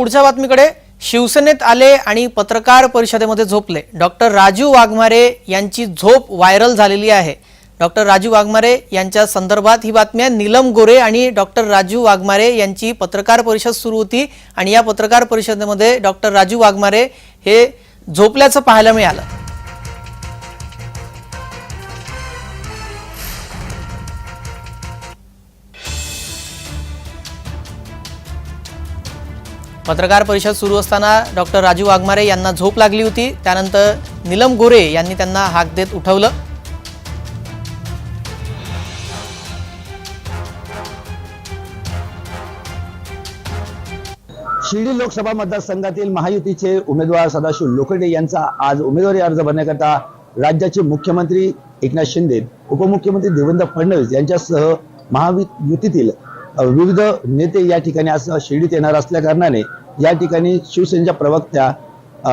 पुढच्या बातमीकडे. शिवसेनेत आले आणि पत्रकार परिषदेमध्ये झोपले. डॉक्टर राजू वाघमारे यांची झोप व्हायरल झालेली आहे. डॉक्टर राजू वाघमारे यांच्या संदर्भात ही बातमी आहे. नीलम गोरे आणि डॉक्टर राजू वाघमारे यांची पत्रकार परिषद सुरू होती आणि या पत्रकार परिषदेमध्ये डॉक्टर राजू वाघमारे हे झोपल्याचं पाहायला मिळालं. पत्रकार परिषद सुरू असताना डॉक्टर राजू वाघमारे यांना झोप लागली होती. त्यानंतर नीलम गोरे यांनी त्यांना हाक देत उठवलं. शिर्डी लोकसभा मतदारसंघातील महायुतीचे उमेदवार सदाशिव लोखंडे यांचा आज उमेदवारी अर्ज भरण्याकरता राज्याचे मुख्यमंत्री एकनाथ शिंदे उपमुख्यमंत्री देवेंद्र फडणवीस यांच्यासह महायुतीतील विविध नेते या ठिकाणी असं शिर्डीत येणार असल्या कारणाने या ठिकाणी शिवसेनेच्या प्रवक्त्या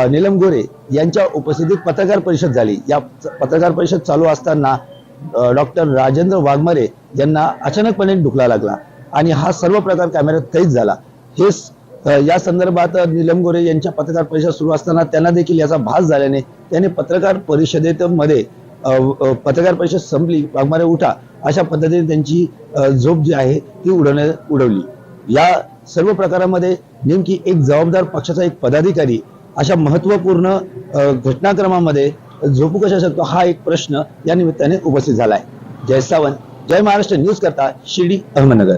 नीलम गोरे यांच्या उपस्थितीत पत्रकार परिषद झाली. या पत्रकार परिषद चालू असताना डॉक्टर राजेंद्र वाघमारे यांना अचानकपणे ढुकला लागला आणि हा सर्व प्रकार कॅमेऱ्यात कैद झाला. हे या संदर्भात नीलम गोरे यांच्या पत्रकार परिषद सुरू असताना त्यांना देखील याचा भास झाल्याने त्यांनी पत्रकार परिषदेत मध्ये पत्रकार परिषद संपली वाघमारे उठा अशा पद्धतीने त्यांची झोप जी आहे ती उडवण्या उडवली. या सर्व प्रकारामध्ये नेमकी एक जबाबदार पक्षाचा एक पदाधिकारी अशा महत्त्वपूर्ण घटनाक्रमामध्ये झोपू कशा शकतो हा एक प्रश्न या निमित्ताने उपस्थित झाला आहे जय सावंत जय महाराष्ट्र न्यूज करता शिर्डी अहमदनगर.